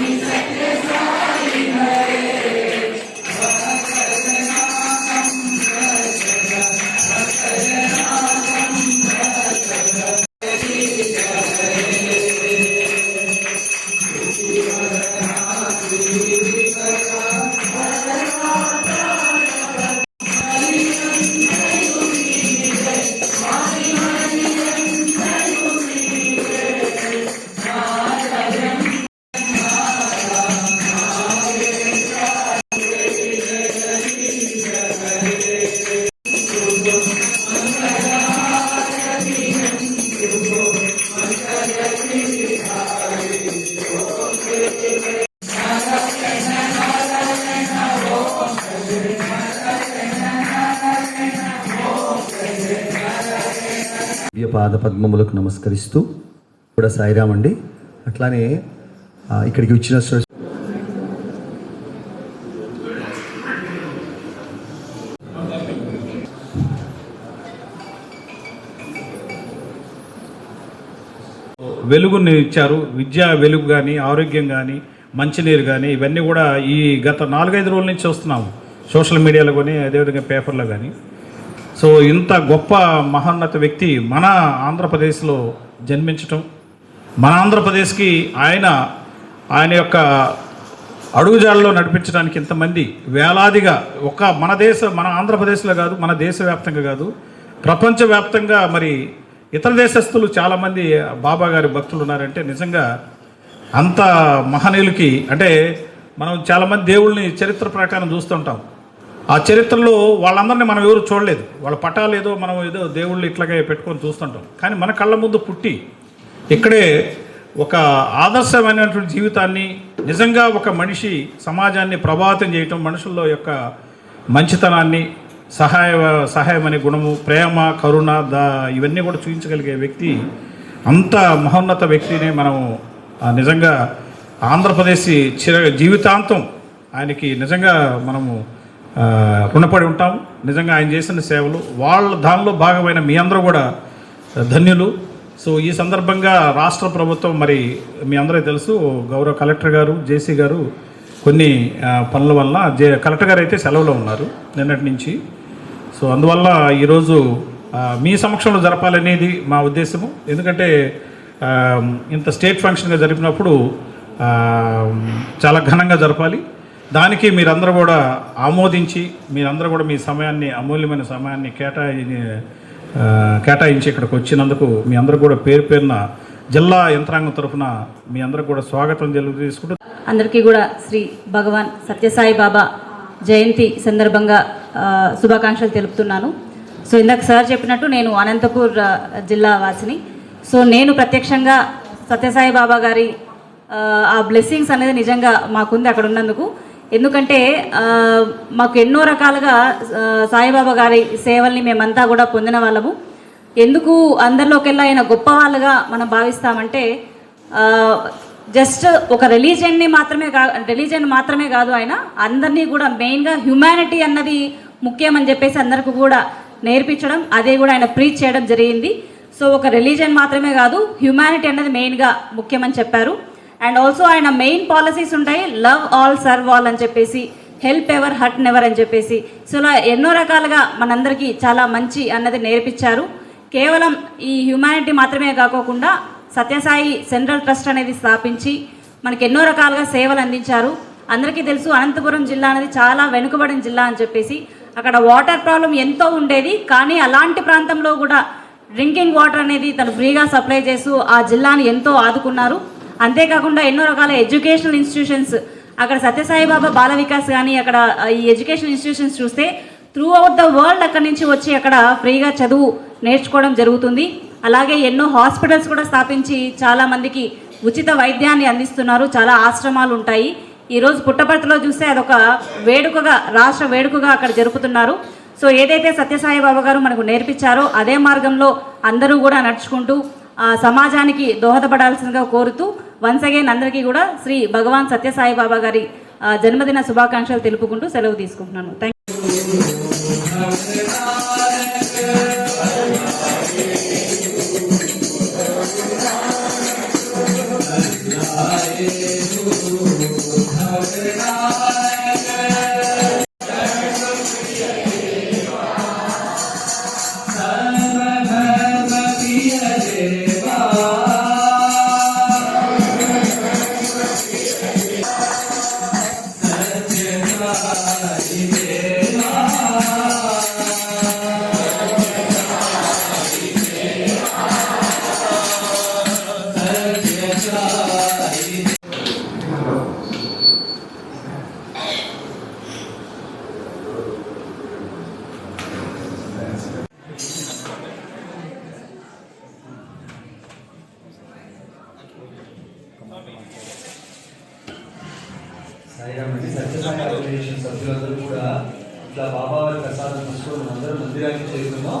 Holy Sickness, పాద పద్మములకు నమస్కరిస్తూ కూడా సాయిరామ్ అండి అట్లానే ఇక్కడికి వచ్చిన వెలుగుని ఇచ్చారు. విద్య వెలుగు కానీ ఆరోగ్యం కానీ మంచినీరు కానీ ఇవన్నీ కూడా ఈ గత నాలుగైదు రోజుల నుంచి వస్తున్నాము. సోషల్ మీడియాలో కానీ అదేవిధంగా పేపర్లో కానీ సో ఇంత గొప్ప మహోన్నత వ్యక్తి మన ఆంధ్రప్రదేశ్లో జన్మించటం మన ఆంధ్రప్రదేశ్కి ఆయన ఆయన యొక్క అడుగుజాడలో నడిపించడానికి ఇంతమంది వేలాదిగా ఒక మన దేశ మన ఆంధ్రప్రదేశ్లో కాదు మన దేశవ్యాప్తంగా కాదు ప్రపంచవ్యాప్తంగా మరి ఇతర దేశస్తులు చాలామంది బాబా గారి భక్తులు ఉన్నారంటే నిజంగా అంత మహనీయులకి అంటే మనం చాలామంది దేవుళ్ళని చరిత్ర ప్రకారం చూస్తుంటాం ఆ చరిత్రలో వాళ్ళందరినీ మనం ఎవరు చూడలేదు. వాళ్ళ పటాలు ఏదో మనం ఏదో దేవుళ్ళు ఇట్లాగే పెట్టుకొని చూస్తుంటాం. కానీ మన కళ్ళ ముందు పుట్టి ఇక్కడే ఒక ఆదర్శమైనటువంటి జీవితాన్ని నిజంగా ఒక మనిషి సమాజాన్ని ప్రభావితం చేయటం మనుషుల్లో యొక్క మంచితనాన్ని సహాయ సహాయం అనే గుణము ప్రేమ కరుణ దా ఇవన్నీ కూడా చూపించగలిగే వ్యక్తి అంత మహోన్నత వ్యక్తినే మనం ఆ, నిజంగా ఆంధ్రప్రదేశ్ చిర జీవితాంతం ఆయనకి నిజంగా మనము రుణపడి ఉంటాం. నిజంగా ఆయన చేసిన సేవలు వాళ్ళ దానిలో భాగమైన మీ అందరూ కూడా ధన్యులు. సో ఈ సందర్భంగా రాష్ట్ర ప్రభుత్వం మరి మీ అందరూ తెలుసు గౌరవ కలెక్టర్ గారు జేసీ గారు కొన్ని పనుల వల్ల జే కలెక్టర్ గారు అయితే సెలవులో ఉన్నారు నిన్నటి నుంచి. సో అందువల్ల ఈరోజు మీ సమక్షంలో జరపాలనేది మా ఉద్దేశము. ఎందుకంటే ఇంత స్టేట్ ఫంక్షన్గా జరిపినప్పుడు చాలా ఘనంగా జరపాలి. దానికి మీరందరూ కూడా ఆమోదించి మీరందరూ కూడా మీ సమయాన్ని అమూల్యమైన సమయాన్ని కేటాయి కేటాయించి ఇక్కడికి వచ్చినందుకు మీ అందరూ కూడా పేరు పేరున జిల్లా యంత్రాంగం తరఫున మీ అందరికి కూడా స్వాగతం తెలియజేసుకుంటూ అందరికీ కూడా శ్రీ భగవాన్ సత్యసాయి బాబా జయంతి సందర్భంగా శుభాకాంక్షలు తెలుపుతున్నాను. సో ఇందాక సార్ చెప్పినట్టు నేను అనంతపూర్ జిల్లా వాసిని. సో నేను ప్రత్యక్షంగా సత్యసాయి బాబా గారి ఆ, ఆ బ్లెస్సింగ్స్ అనేది నిజంగా మాకుంది అక్కడ ఉన్నందుకు. ఎందుకంటే మాకు ఎన్నో రకాలుగా సాయిబాబా గారి సేవల్ని మేమంతా కూడా పొందిన వాళ్ళము. ఎందుకు అందరిలోకెల్లా ఆయన గొప్ప వాళ్ళుగా మనం భావిస్తామంటే జస్ట్ ఒక రిలీజియన్ని మాత్రమే కా రిలీజియన్ మాత్రమే కాదు ఆయన. అందరినీ కూడా మెయిన్గా హ్యుమానిటీ అన్నది ముఖ్యం అని చెప్పేసి అందరికీ కూడా నేర్పించడం అదే కూడా ఆయన ప్రీచ్ చేయడం జరిగింది. సో ఒక రిలీజియన్ మాత్రమే కాదు హ్యుమానిటీ అన్నది మెయిన్గా ముఖ్యమని చెప్పారు. అండ్ ఆల్సో ఆయన మెయిన్ పాలసీస్ ఉంటాయి లవ్ ఆల్ సర్వ్ ఆల్ అని చెప్పేసి హెల్ప్ ఎవర్ హట్ నెవర్ అని చెప్పేసి. సో ఇలా ఎన్నో రకాలుగా మనందరికీ చాలా మంచి అన్నది నేర్పించారు. కేవలం ఈ హ్యుమానిటీ మాత్రమే కాకోకుండా సత్యసాయి సెంట్రల్ ట్రస్ట్ అనేది స్థాపించి మనకి ఎన్నో రకాలుగా సేవలు అందించారు. అందరికీ తెలుసు అనంతపురం జిల్లా అనేది చాలా వెనుకబడిన జిల్లా అని చెప్పేసి. అక్కడ వాటర్ ప్రాబ్లం ఎంతో ఉండేది కానీ అలాంటి ప్రాంతంలో కూడా డ్రింకింగ్ వాటర్ అనేది తను ఫ్రీగా సప్లై చేస్తూ ఆ జిల్లాని ఎంతో ఆదుకున్నారు. అంతేకాకుండా ఎన్నో రకాల ఎడ్యుకేషనల్ ఇన్స్టిట్యూషన్స్ అక్కడ సత్యసాయిబాబా బాల వికాస్ కానీ అక్కడ ఈ ఎడ్యుకేషన్ ఇన్స్టిట్యూషన్స్ చూస్తే త్రూ అవుట్ ద వరల్డ్ అక్కడి నుంచి వచ్చి అక్కడ ఫ్రీగా చదువు నేర్చుకోవడం జరుగుతుంది. అలాగే ఎన్నో హాస్పిటల్స్ కూడా స్థాపించి చాలామందికి ఉచిత వైద్యాన్ని అందిస్తున్నారు. చాలా ఆశ్రమాలు ఉంటాయి. ఈరోజు పుట్టపర్తిలో చూస్తే అదొక వేడుకగా రాష్ట్ర వేడుకగా అక్కడ జరుపుతున్నారు. సో ఏదైతే సత్యసాయిబాబా గారు మనకు నేర్పించారో అదే మార్గంలో అందరూ కూడా నడుచుకుంటూ సమాజానికి దోహదపడాల్సిందిగా కోరుతూ వన్స్ అగైన్ అందరికీ కూడా శ్రీ భగవాన్ సత్యసాయి బాబా గారి ఆ, జన్మదిన శుభాకాంక్షలు తెలుపుకుంటూ సెలవు తీసుకుంటున్నాను. థ్యాంక్ యూ సాయిరామ్ అండి. సత్యసాయి ఆర్గనైజేషన్ సభ్యులందరూ కూడా ఇట్లా బాబావారి ప్రసాదం తీసుకొని అందరూ మందిరానికి చేరుకున్నాం